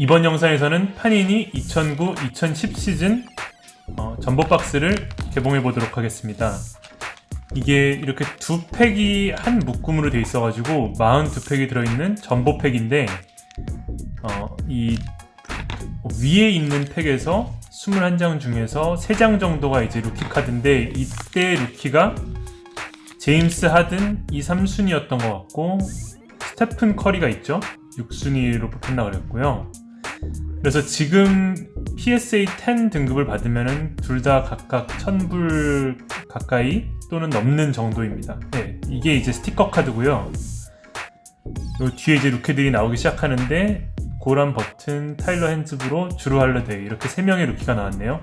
이번 영상에서는 파니니 2009-2010 시즌 어, 전보 박스를 개봉해 보도록 하겠습니다. 이게 이렇게 두 팩이 한 묶음으로 돼 있어가지고 42팩이 들어있는 전보 팩인데 어, 이 위에 있는 팩에서 21장 중에서 3장 정도가 이제 루키 카드인데 이때 루키가 제임스 하든 2, 3순위였던 것 같고 스테픈 커리가 있죠 6순위로 뽑혔나 그랬고요 그래서 지금 PSA 10 등급을 받으면은 둘 다 각각 1000불 가까이 또는 넘는 정도입니다. 네, 이게 이제 스티커 카드고요. 요 뒤에 이제 루키들이 나오기 시작하는데 고란 버튼, 타일러 핸즈브로, 주루 할러데이 이렇게 세 명의 루키가 나왔네요.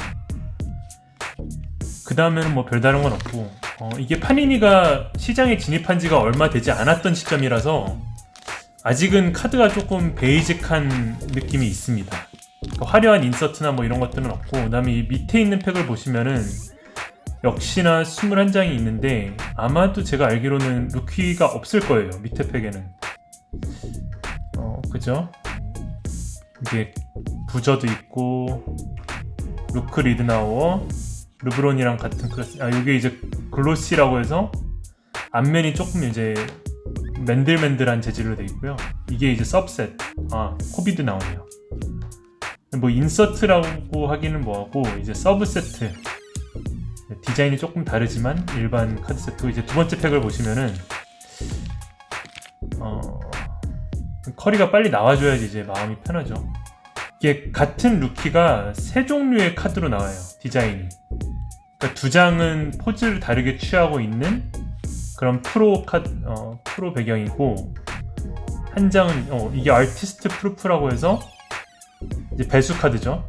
그 다음에는 뭐 별다른 건 없고 어, 이게 파니니가 시장에 진입한 지가 얼마 되지 않았던 시점이라서 아직은 카드가 조금 베이직한 느낌이 있습니다. 그러니까 화려한 인서트나 뭐 이런 것들은 없고 그다음에 이 밑에 있는 팩을 보시면은 역시나 21장이 있는데 아마도 제가 알기로는 루키가 없을 거예요 밑에 팩에는 어 그죠? 이게 부저도 있고 루크 리드나워 르브론이랑 같은 클래스 아 이게 이제 글로시라고 해서 앞면이 조금 이제 맨들맨들한 재질로 돼 있고요 이게 이제 서브셋 아 코비드 나오네요 뭐 인서트라고 하기는 뭐하고 이제 서브세트 디자인이 조금 다르지만 일반 카드 세트 이제 두 번째 팩을 보시면은 어 커리가 빨리 나와줘야지 이제 마음이 편하죠. 이게 같은 루키가 세 종류의 카드로 나와요. 디자인이. 그러니까 두 장은 포즈를 다르게 취하고 있는 그런 프로 카드, 어, 프로 배경이고 한 장은 어, 이게 아티스트 프루프라고 해서 이제 배수 카드죠.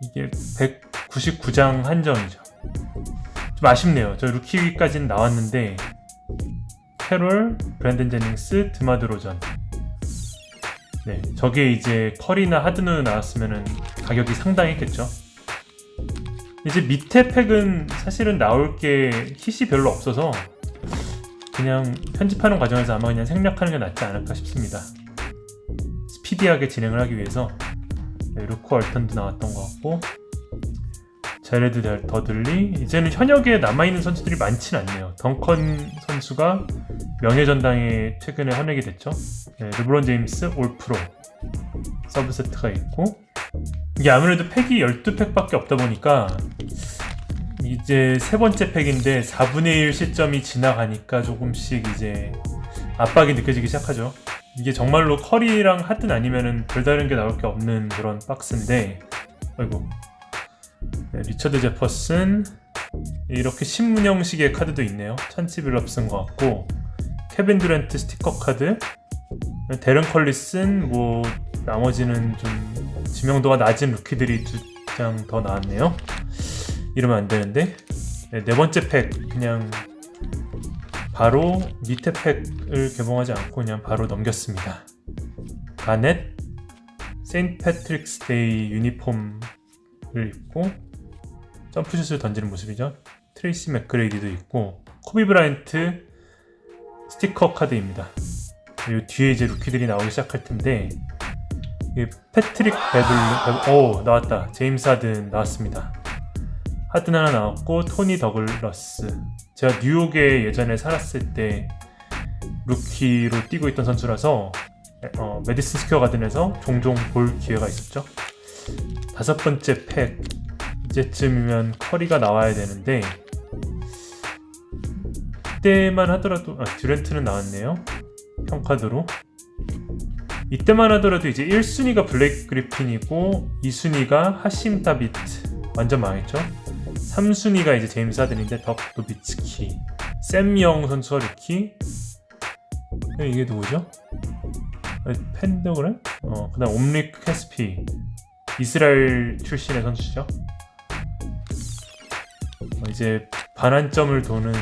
이게 199장 한정이죠. 좀 아쉽네요. 저 루키까지는 나왔는데 캐롤, 브랜든 제닝스, 드마드로전 네, 저게 이제 컬이나 하드누 나왔으면은 가격이 상당했겠죠. 이제 밑에 팩은 사실은 나올 게 킷이 별로 없어서 그냥 편집하는 과정에서 아마 그냥 생략하는 게 낫지 않을까 싶습니다. 스피디하게 진행을 하기 위해서 네, 루크 얼턴도 나왔던 것 같고 자레드 더들리 이제는 현역에 남아있는 선수들이 많진 않네요. 덩컨 선수가 명예전당에 최근에 헌액이 됐죠. 네, 르브론 제임스 올 프로 서브 세트가 있고 이게 아무래도 팩이 12팩밖에 없다 보니까 이제 세 번째 팩인데 4분의 1 시점이 지나가니까 조금씩 이제 압박이 느껴지기 시작하죠. 이게 정말로 커리랑 하든 아니면은 별다른 게 나올 게 없는 그런 박스인데 아이고 네, 리처드 제퍼슨 이렇게 신문 형식의 카드도 있네요. 찬치 빌럽슨 것 같고 케빈 드랜트 스티커 카드 데런 컬리슨 뭐 나머지는 좀 지명도가 낮은 루키들이 두 장 더 나왔네요. 이러면 안 되는데 네, 네 번째 팩 그냥 바로 밑에 팩을 개봉하지 않고 그냥 바로 넘겼습니다. 가넷 세인트 패트릭스 데이 유니폼을 입고 점프슛을 던지는 모습이죠. 트레이시 맥그레이디도 있고 코비 브라이언트 스티커 카드입니다. 그리고 뒤에 이제 루키들이 나오기 시작할 텐데 패트릭 베블 오 나왔다 제임스 하든 나왔습니다. 하든 하나 나왔고 토니 더글러스. 제가 뉴욕에 예전에 살았을 때 루키로 뛰고 있던 선수라서 어, 메디슨 스퀘어 가든에서 종종 볼 기회가 있었죠. 다섯 번째 팩. 이제쯤이면 커리가 나와야 되는데 이때만 하더라도 아, 듀렌트는 나왔네요. 평카드로. 이때만 하더라도 이제 1순위가 블랙 그리핀이고 2순위가 하심 다비트. 완전 망했죠 3순위가 이제 제임스 하든인데 덕 노비츠키 샘영 선수가 루키 네, 이게 누구죠? 펜더그램? 어, 그 다음 옴릭 캐스피 이스라엘 출신의 선수죠 어, 이제 반환점을 도는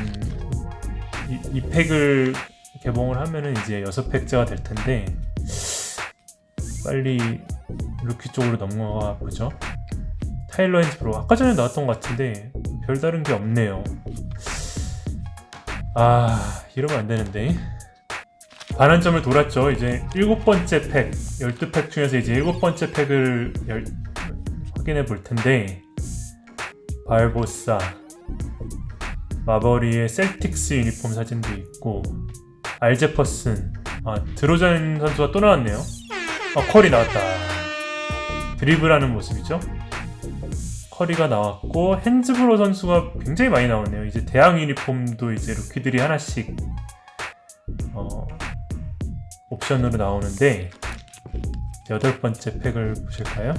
이, 이 팩을 개봉을 하면은 이제 여섯 팩째가 될 텐데 빨리 루키 쪽으로 넘어가 보죠. 타일러 핸즈 프로 아까 전에 나왔던 것 같은데 별다른 게 없네요. 아 이러면 안 되는데 반환점을 돌았죠. 이제 일곱 번째 팩, 12팩 중에서 이제 일곱 번째 팩을 열- 확인해 볼 텐데 발보사 마버리의 셀틱스 유니폼 사진도 있고 알제퍼슨 아 드로잔 선수가 또 나왔네요. 아 컬이 나왔다. 드리블하는 모습이죠. 커리가 나왔고 핸즈브로 선수가 굉장히 많이 나오네요. 이제 대학 유니폼도 이제 루키들이 하나씩 어, 옵션으로 나오는데 여덟 번째 팩을 보실까요?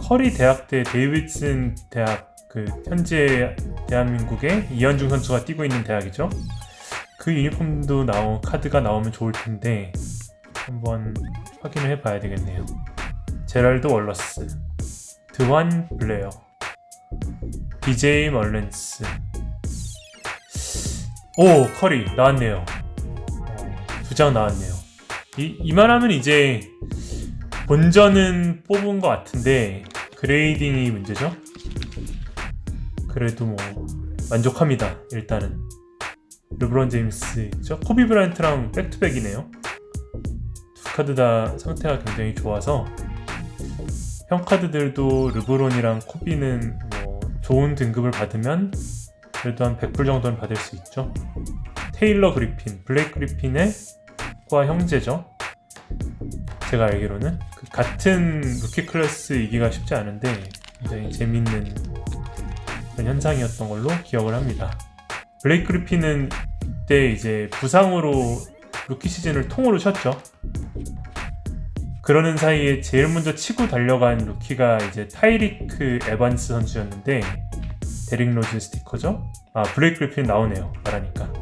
커리 대학대 데이비슨 대학 그 현재 대한민국의 이현중 선수가 뛰고 있는 대학이죠. 그 유니폼도 나온 카드가 나오면 좋을 텐데 한번 확인을 해봐야 되겠네요. 제랄드 월러스, 드완 블레어, BJ 멀렌스. 오 커리 나왔네요. 두 장 나왔네요. 이, 이만하면 이제 본전은 뽑은 것 같은데 그레이딩이 문제죠. 그래도 뭐 만족합니다. 일단은 르브론 제임스 있죠. 코비 브라이언트랑 백투백이네요. 두 카드 다 상태가 굉장히 좋아서 형 카드들도 르브론이랑 코비는 뭐 좋은 등급을 받으면 그래도 한 100불 정도는 받을 수 있죠. 테일러 그리핀, 블레이크 그리핀의 과 형제죠. 제가 알기로는 그 같은 루키 클래스 이기가 쉽지 않은데 굉장히 재밌는 그런 현상이었던 걸로 기억을 합니다. 블레이크 그리핀은 이때 이제 부상으로 루키 시즌을 통으로 쉬었죠. 그러는 사이에 제일 먼저 치고 달려간 루키가 이제 타이리크 에반스 선수였는데 데릭 로즈 스티커죠. 아 블레이크 그리핀 나오네요. 말하니까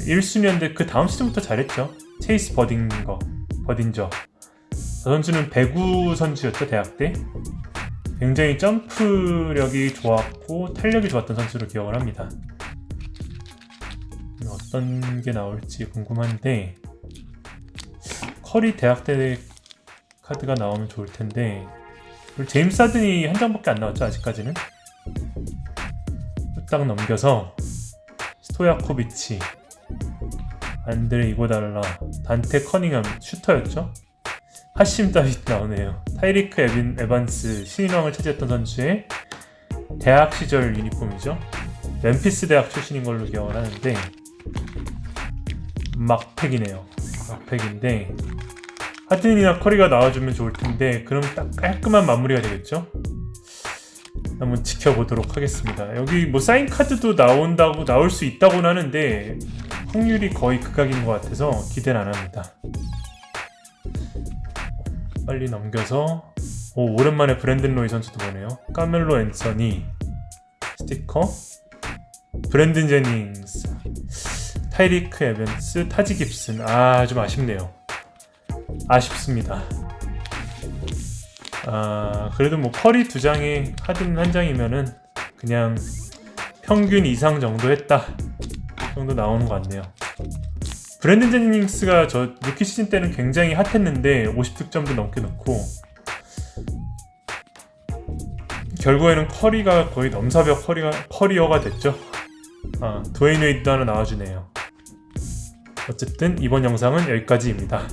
1순위였는데 그 다음 시즌부터 잘했죠. 체이스 버딩거 버딘저 저 선수는 배구 선수였죠 대학 때 굉장히 점프력이 좋았고 탄력이 좋았던 선수로 기억을 합니다. 어떤 게 나올지 궁금한데 커리 대학 때 카드가 나오면 좋을 텐데 제임스 하든이 한 장밖에 안 나왔죠 아직까지는? 딱 넘겨서 스토야코비치 안드레 이고달라 단테 커닝함 슈터였죠? 하심 다윗 나오네요. 타이리크 에빈 에반스 신인왕을 차지했던 선수의 대학 시절 유니폼이죠. 멤피스 대학 출신인 걸로 기억을 하는데 막팩이네요 막팩인데 하든이나 커리가 나와주면 좋을 텐데 그럼 딱 깔끔한 마무리가 되겠죠? 한번 지켜보도록 하겠습니다. 여기 뭐 사인 카드도 나온다고 나올 수 있다고는 하는데 확률이 거의 극악인 것 같아서 기대는 안 합니다. 빨리 넘겨서 오 오랜만에 브랜든 로이 선수도 보네요. 카멜로 앤서니 스티커? 브랜든 제닝스 타이리크 에벤스 타지 깁슨 아 좀 아쉽네요 아쉽습니다 아 그래도 뭐 커리 두 장에 하든 한 장이면은 그냥 평균 이상 정도 했다 정도 나오는 것 같네요 브랜든 제닝스가 저 루키 시즌 때는 굉장히 핫했는데 50득점도 넘게 넣고 결국에는 커리가 거의 넘사벽 커리가 커리어가 됐죠. 아, 드웨인 웨이드 하나 나와주네요. 어쨌든 이번 영상은 여기까지입니다.